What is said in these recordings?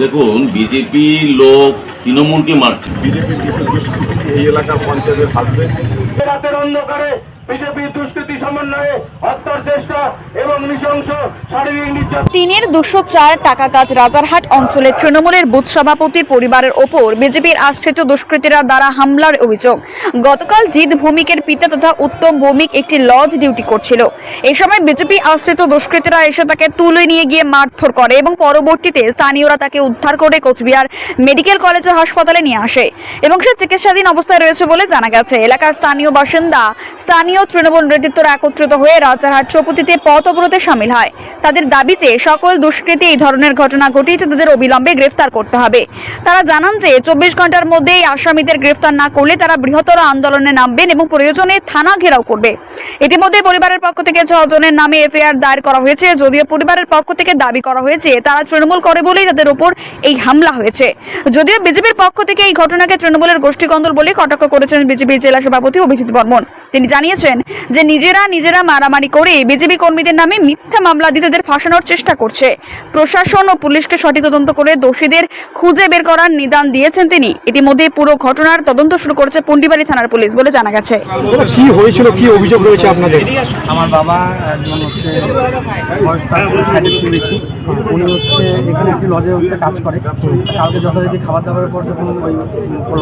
দেখুন বিজেপি লোক তৃণমূলকে মারছে। বিজেপির কিছু দুষ্কৃতী এই এলাকার পঞ্চায়েতের হাসবে রাতের অন্ধকারে তিনের দুশো চার টাকা কাজ রাজারহাট অঞ্চলের তৃণমূলের বুথ সভাপতির পরিবারের ওপর বিজেপির আশ্রিত দুষ্কৃতীরা দ্বারা হামলার অভিযোগ। গতকাল জিৎ ভৌমিকের পিতা তথা উত্তম ভৌমিক একটি লজ ডিউটি করছিল। এই সময় বিজেপি আশ্রিত দুষ্কৃতীরা এসে তাকে তুলে নিয়ে গিয়ে মারধর করে এবং পরবর্তীতে স্থানীয়রা তাকে উদ্ধার করে কোচবিহার মেডিকেল কলেজ ও হাসপাতালে নিয়ে আসে। এবং সে চিকিৎসাধীন অবস্থায় রয়েছে বলে জানা গেছে। এলাকার স্থানীয় বাসিন্দা, স্থানীয় তৃণমূল নেতৃত্বরা একত্রিত হয়ে রাজারহাট চৌপতিতে পথ অবরোধে সামিল হয়। তাদের দাবি যে সকল দুষ্কৃতী এই ধরনের ঘটনা ঘটিয়েছে, তাদের অবিলম্বে গ্রেফতার করতে হবে। তারা জানান যে চব্বিশ ঘণ্টার মধ্যে এই আসামিদের গ্রেফতার না করলে তারা বৃহত্তর আন্দোলনে নামবেন এবং প্রয়োজনে থানা ঘেরাও করবে। ইতিমধ্যে পরিবারের পক্ষ থেকে ছজনের নামে এফআইআর দায়ের করা হয়েছে। যদিও পরিবারের পক্ষ থেকে দাবি করা হয়েছে, তারা তৃণমূল করে বলেই তাদের উপর এই হামলা হয়েছে। যদিও বিজেপির পক্ষ থেকে এই ঘটনাকে তৃণমূলের গোষ্ঠীকন্দল বলে কটাক্ষ করেছেন বিজেপির জেলা সভাপতি অভিজিৎ বর্মন। তিনি জানিয়েছেন যে নিজেরা নিজেরা মারামারি করে বিজেপি কর্মীদের নামে মিথ্যা মামলা দিয়ে তাদের ফাঁসানোর চেষ্টা করছে। প্রশাসন ও পুলিশকে সঠিক তদন্ত করে দোষীদের খুঁজে বের করার নিদান দিয়েছেন তিনি। ইতিমধ্যে পুরো ঘটনার তদন্ত শুরু করেছে পন্ডিবাড়ি থানার পুলিশ বলে জানা গেছে। কি হয়েছিল? কি অভিযোগ রয়েছে আপনাদের? আমার বাবা একজন হচ্ছে বয়স উনি হচ্ছে এখানে একটি লজে হচ্ছে কাজ করে। কালকে যথারীতি খাবার দাবারের পর যখন ওই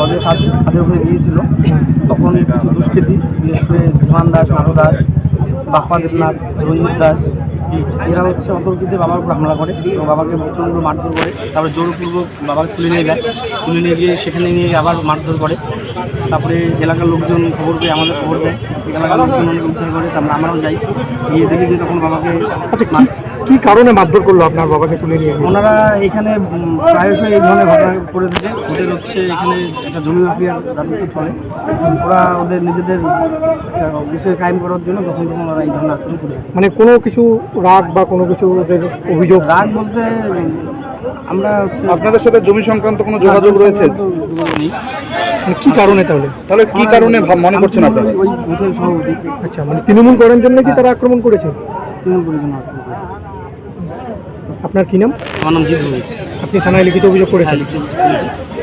লজের কাজ কাজের উপরে গিয়েছিল তখন কিছু দুষ্কৃতি বিশেষ করে ধীমান দাস মাধব দাস বাপ্পা দেবনাথ রঞ্জিত দাস এরা হচ্ছে অতর্কিতে বাবার উপর হামলা করে এবং বাবাকে প্রচণ্ড মারধর করে তারপরে জোরপূর্বক বাবাকে তুলে নিয়ে যায় তুলে নিয়ে গিয়ে সেখানে নিয়ে আবার মারধর করে। তারপরে এলাকার লোকজন খবর পেয়ে আমাদের খবর দেয় এলাকার লোকজন উদ্ধার করে তারপরে আমরাও যাই। গিয়ে দেখি যে তখন বাবাকে আচ্ছা কি কারণে মারধর করল আপনার বাবাকে তুলে নিয়ে ওনারা এখানে প্রায়শই এই ধরনের ঘটনা করে থাকে। ওদের হচ্ছে এখানে একটা জমি মাফিয়ার রাজত্ব চলে। ওরা ওদের নিজেদের একটা বিষয়ে কায়েম করার জন্য যখন তখন ওরা এই ধরনের আচরণ করে থাকে। মানে কোনো কিছু রাগ বা কোনো কিছু ওদের অভিযোগ? রাগ বলতে আমরা আপনাদের সাথে জমি সংক্রান্ত কোনো যোগাযোগ রয়েছে। মানে কি কারণে তাহলে? তাহলে কি কারণে মনে করছেন আপনারা? ওই আচ্ছা মানে তৃণমূল করার জন্য কি তারা আক্রমণ করেছে? তৃণমূল পরিজন আক্রমণ করেছে। আপনার কি নাম? আমার নাম জিৎ ভৌমিক। আপনি থানায় লিখিত অভিযোগ হ্যাঁ, করেছেন লিখিত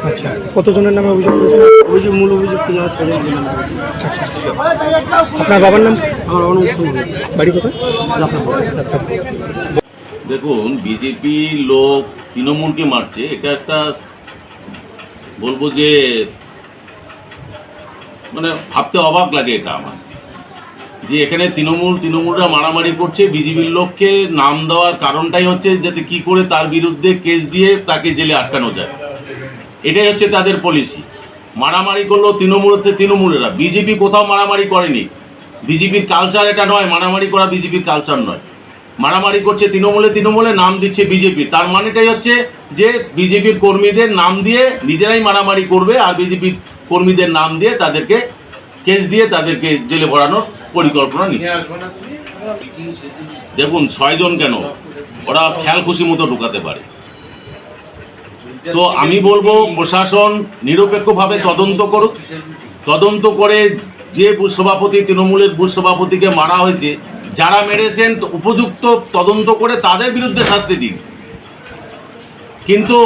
আচ্ছা কতজনের নামে অভিযোগ করেছেন? অভিযোগ মূল অভিযুক্ত যারা ছজন অভিযোগ আচ্ছা আপনার বাবার নাম? আমার। বাড়ি কোথায়। দেখুন বিজেপি লোক তৃণমূলকে মারছে এটা একটা বলব যে মানে ভাবতে অবাক লাগে এটা আমার। যে এখানে তৃণমূল, তৃণমূলরা মারামারি করছে, বিজেপির লোককে নাম দেওয়ার কারণটাই হচ্ছে যাতে কি করে তার বিরুদ্ধে কেস দিয়ে তাকে জেলে আটকানো যায়। এটাই হচ্ছে তাদের পলিসি মারামারি করল তৃণমূলতে তৃণমূলেরা। বিজেপি কোথাও মারামারি করেনি। বিজেপির কালচার এটা নয়, মারামারি করা বিজেপির কালচার নয়। মারামারি করছে তৃণমূলে তৃণমূলে নাম দিচ্ছে বিজেপি। তার মানেটাই হচ্ছে যে বিজেপির কর্মীদের নাম দিয়ে নিজেরাই মারামারি করবে আর বিজেপির কর্মীদের নাম দিয়ে তাদেরকে কেস দিয়ে তাদেরকে জেলে ভরানোর পরিকল্পনা নিচ্ছে। দেখুন, ছয়জন কেন? ওরা খেয়াল খুশি মতো ঢুকাতে পারে। তো আমি বলব, প্রশাসন নিরপেক্ষভাবে তদন্ত করুক। তদন্ত করে যে বুথ সভাপতি, তৃণমূলের বুথ সভাপতিকে মারা হয়েছে, যারা মেরেছেন, উপযুক্ত তদন্ত করে তাদের বিরুদ্ধে শাস্তি দিন। কিন্তু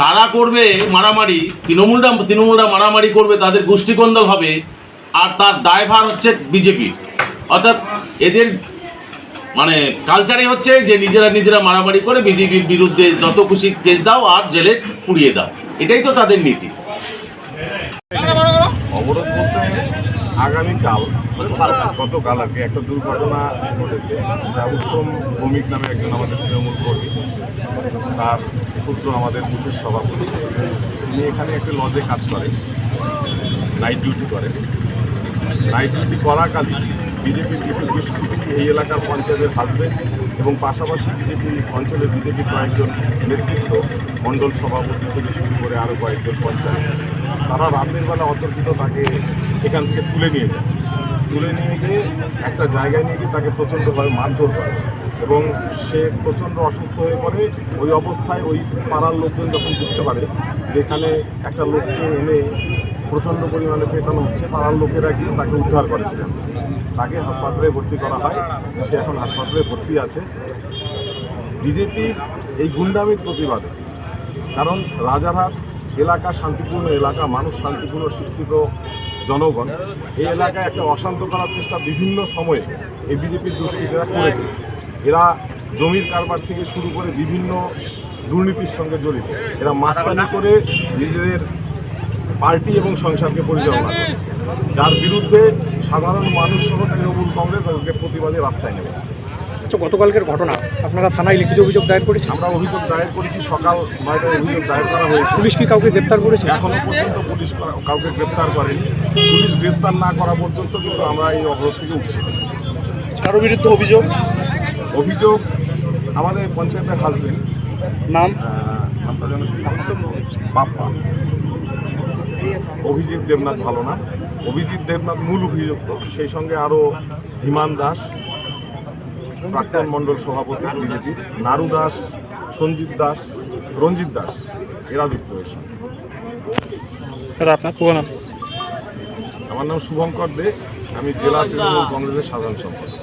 তারা করবে মারামারি, তৃণমূলরা তৃণমূলরা মারামারি করবে, তাদের গোষ্ঠীকন্দল হবে আর তার দায়ভার হচ্ছে বিজেপি অর্থাৎ এদের মানে কালচারে হচ্ছে যে নিজেরা নিজেরা মারামারি করে বিজেপির বিরুদ্ধে যত খুশি কেস দাও আর জেলে পুড়িয়ে দাও। এটাই তো তাদের নীতি। অবরোধ বলতে আগামীকাল গতকাল আর কি একটা দুর্ঘটনা ঘটেছে উত্তম ভৌমিক নামে একজন আমাদের তৃণমূল কর্মী, তার পুত্র আমাদের বুথের সভাপতি। তিনি এখানে একটি লজে কাজ করে নাইট ডিউটি করে। ডিউটি করাকালীন বিজেপির কিছু দুষ্কৃতী এই এলাকার পঞ্চায়েতের হাসবেন্ড এবং পাশাপাশি বিজেপি অঞ্চলে বিজেপির কয়েকজন নেতৃত্ব মণ্ডল সভাপতি থেকে শুরু করে আরও কয়েকজন পঞ্চায়েত। তারা রাতের বেলা অতর্কিত তাকে এখান থেকে তুলে নিয়ে যায়। তুলে নিয়ে গিয়ে একটা জায়গায় নিয়ে গিয়ে তাকে প্রচণ্ডভাবে মারধর করে এবং সে প্রচণ্ড অসুস্থ হয়ে পড়ে। ওই অবস্থায় ওই পাড়ার লোকজন যখন বুঝতে পারে যেখানে একটা লোককে এনে প্রচণ্ড পরিমাণে পেটানো হচ্ছে। পাড়ার লোকেরা গিয়ে তাকে উদ্ধার করেছিলেন তাকে হাসপাতালে ভর্তি করা হয়। সে এখন হাসপাতালে ভর্তি আছে। বিজেপির এই গুন্ডামির প্রতিবাদে। কারণ রাজারহাট এলাকা শান্তিপূর্ণ এলাকা, মানুষ শান্তিপূর্ণ, শিক্ষিত জনগণ। এই এলাকায় একটা অশান্ত করার চেষ্টা বিভিন্ন সময়ে এই বিজেপির দুষ্কৃতীরা করেছে। এরা জমির কারবার থেকে শুরু করে বিভিন্ন দুর্নীতির সঙ্গে জড়িত। এরা মাস্তানি করে নিজেদের পার্টি এবং সংসারকে পরিচালনা করে। যার বিরুদ্ধে সাধারণ মানুষ সহ তৃণমূল কংগ্রেস আজকে প্রতিবাদে রাস্তায় নেমেছে। আচ্ছা গতকালকের ঘটনা আপনারা থানায় লিখিত অভিযোগ দায়ের করেছি আমরা অভিযোগ দায়ের করেছি সকাল নয়টায় অভিযোগ দায়ের করা হয়েছে। পুলিশ কি কাউকে গ্রেপ্তার করেছে? এখনও পর্যন্ত পুলিশ করা- কাউকে গ্রেপ্তার করেনি। পুলিশ গ্রেপ্তার না করা পর্যন্ত কিন্তু আমরা এই অবরোধ থেকে উঠছি না। কারও বিরুদ্ধে অভিযোগ? অভিযোগ আমাদের পঞ্চায়েতের হাজবেন্ড। নাম? আপনার বাপ্পা। অভিজিৎ দেবনাথ ভালো না। অভিজিৎ দেবনাথ মূল অভিযুক্ত সেই সঙ্গে আরও হিমান দাস প্রাক্তন মণ্ডল সভাপতি বিজেপির নারু দাস সঞ্জিত দাস রঞ্জিত দাস এরা যুক্ত হয়েছে। আপনার পুরো নাম? আমার নাম শুভঙ্কর দে আমি জেলা তৃণমূল কংগ্রেসের সাধারণ সম্পাদক।